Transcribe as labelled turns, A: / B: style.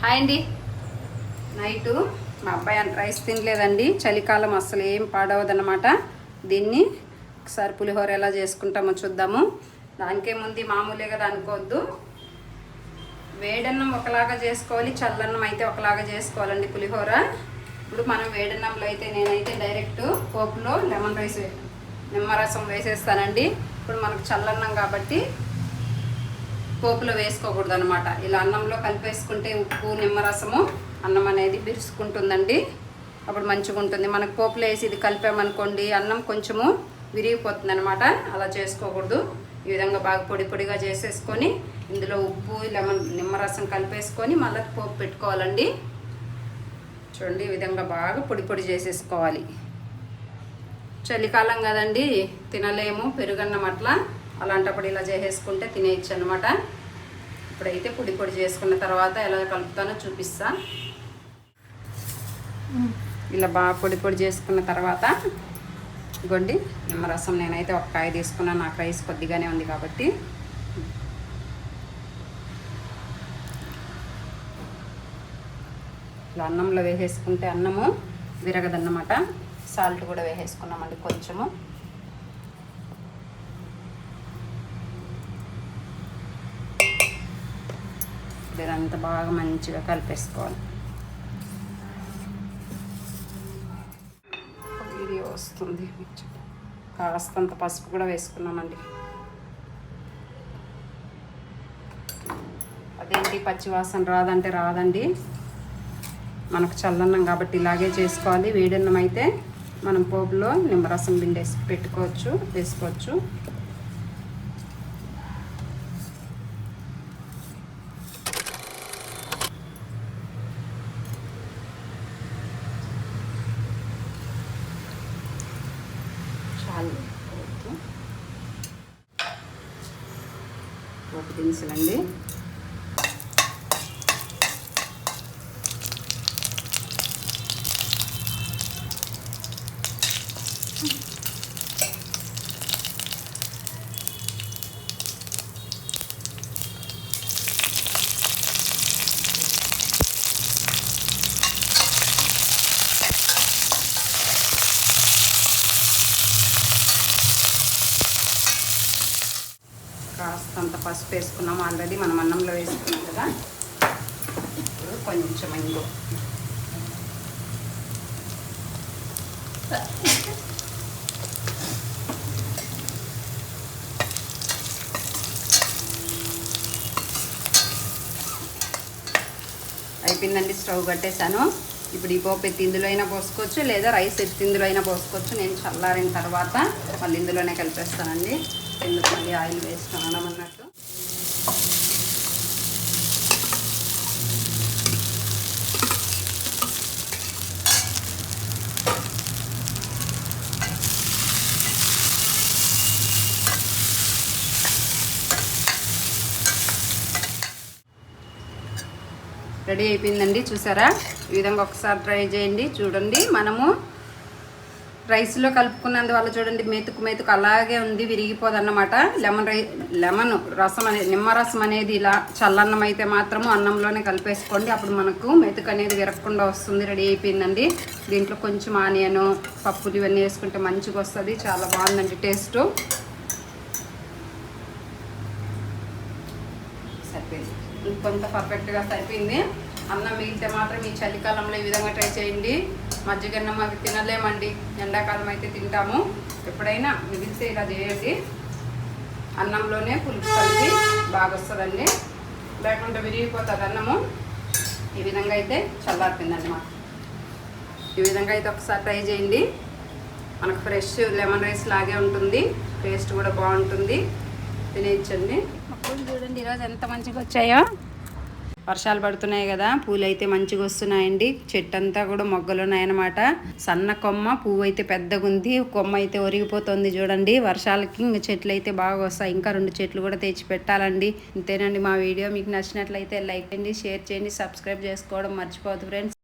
A: Hi అండి. Night మా అబ్బాయి అంత రైస్ తినలేదండి. చలికాలం అసలు ఏం పాడవదన్నమాట. దీన్ని ఒకసారి పులిహోర ఎలా చేసుకుంటామో చూద్దాము. దానికే ముందు మామూలే కదా అనుకోవద్దు. వేడన్నం ఒకలాగా చేసుకోవాలి చల్లన్నం అయితే ఒకలాగా చేసుకోవాలండి పులిహోర. ఇప్పుడు మనం వేడన్నంలో అయితే నేనైతే డైరెక్ట్ పోపులో లెమన్ రైస్ నిమ్మరసం వేసేస్తానండి. ఇప్పుడు మనకు చల్లన్నం కాబట్టి పోపులో వేసుకోకూడదు అనమాట ఇలా అన్నంలో కలిపేసుకుంటే ఉప్పు నిమ్మరసము అన్నం అనేది బిరుసుకుంటుందండి అప్పుడు మంచిగా ఉంటుంది. మనకు పోపులో వేసి ఇది కలిపామనుకోండి అన్నం కొంచెము విరిగిపోతుంది అనమాట అలా చేసుకోకూడదు. ఈ విధంగా బాగా పొడి పొడిగా చేసేసుకొని ఇందులో ఉప్పు లెమన్ నిమ్మరసం కలిపేసుకొని మళ్ళీ పోపు పెట్టుకోవాలండి. చూడండి ఈ విధంగా బాగా పొడి పొడి చేసేసుకోవాలి. చలికాలం కదండి తినలేము పెరుగన్నం అట్లా. అలాంటప్పుడు ఇలా చేసేసుకుంటే తినేయచ్చు అనమాట ఇప్పుడైతే పొడి పొడి చేసుకున్న తర్వాత ఎలా కలుపుతానో చూపిస్తా. ఇలా బాగా పొడి పొడి చేసుకున్న తర్వాత ఇగోండి నిమ్మరసం నేనైతే ఒక కాయ తీసుకున్నాను. నాకు రైస్ కొద్దిగానే ఉంది కాబట్టి. ఇలా అన్నంలో వేసేసుకుంటే అన్నము విరగదన్నమాట. సాల్ట్ కూడా వేసేసుకున్నామండి కొంచెము. అంత బాగా మంచిగా కలిపేసుకోవాలి. వీడియో వస్తుంది కాస్తంత పసుపు కూడా వేసుకున్నామండి. అదేంటి పచ్చివాసన రాదంటే రాదండి. మనకు చల్లన్నం కాబట్టి ఇలాగే చేసుకోవాలి. వేడన్నం అయితే మనం పోపులో నిమ్మరసం బిండేసి పెట్టుకోవచ్చు వేసుకోవచ్చు చాలు పోపు. పోపు దినుసులండి. కాస్తంత పసుపు వేసుకున్నాం ఆల్రెడీ మనం అన్నంలో వేసుకున్నాం కదా. ఇప్పుడు కొంచెం ఇంగు. అయిపోయిందండి స్టవ్ కట్టేశాను. ఇప్పుడు ఈ పోపు ఎత్తి ఇందులో అయినా పోసుకోవచ్చు లేదా రైస్ ఎత్తి ఇందులో అయినా పోసుకోవచ్చు. నేను చల్లారిన తర్వాత మళ్ళీ ఇందులోనే కలిపేస్తానండి. ఎందుకు మళ్ళీ ఆయిల్ వేస్ట్ అనడం అన్నట్టు రెడీ అయిపోయిందండి చూసారా? ఈ విధంగా ఒకసారి ట్రై చేయండి చూడండి. మనము రైస్లో కలుపుకున్నందువల్ల చూడండి మెతుకు మెతుకు అలాగే ఉంది విరిగిపోదన్నమాట. లెమన్ రై లెమన్ రసం అనేది నిమ్మరసం అనేది ఇలా చల్లన్నం అయితే మాత్రము అన్నంలోనే కలిపేసుకోండి. అప్పుడు మనకు మెతుకు అనేది విరగకుండా వస్తుంది రెడీ అయిపోయిందండి. దీంట్లో కొంచెం ఆనియన్ పప్పులు ఇవన్నీ వేసుకుంటే మంచిగా వస్తుంది. చాలా బాగుందండి టేస్ట్. సరిపోయింది. కొంత పర్ఫెక్ట్గా సరిపోయింది. అన్నం మిగిలితే మాత్రం ఈ చలికాలంలో ఈ విధంగా ట్రై చేయండి. మజ్జిగన్నం అవి తినలేమండి. ఎండాకాలం అయితే తింటాము. ఎప్పుడైనా మిగిలితే ఇలా చేయండి. అన్నంలోనే పులుపు కలిపి బాగా వస్తుందండి లేకుంటే విరిగిపోతుంది అన్నము. ఈ విధంగా అయితే చల్లారుతుందండి మాకు. ఈ విధంగా అయితే ఒకసారి ట్రై చేయండి. మనకు ఫ్రెష్ లెమన్ రైస్ లాగే ఉంటుంది. టేస్ట్ కూడా బాగుంటుంది. తినేయచ్చండి. చూడండి ఈరోజు ఎంత మంచిగా వచ్చాయో. వర్షాలు పడుతున్నాయి కదా పూలు అయితే మంచిగా వస్తున్నాయండి. చెట్టు అంతా కూడా మొగ్గలు ఉన్నాయన్నమాట. సన్న కొమ్మ పువ్వు అయితే పెద్దగా ఉంది కొమ్మ అయితే ఒరిగిపోతుంది చూడండి. వర్షాలకి ఇంకా చెట్లు అయితే బాగా వస్తాయి. ఇంకా రెండు చెట్లు కూడా తెచ్చి పెట్టాలండి. ఇంతేనండి మా వీడియో. మీకు నచ్చినట్లయితే లైక్ చేయండి షేర్ చేయండి సబ్స్క్రైబ్ చేసుకోవడం మర్చిపోవద్దు ఫ్రెండ్స్.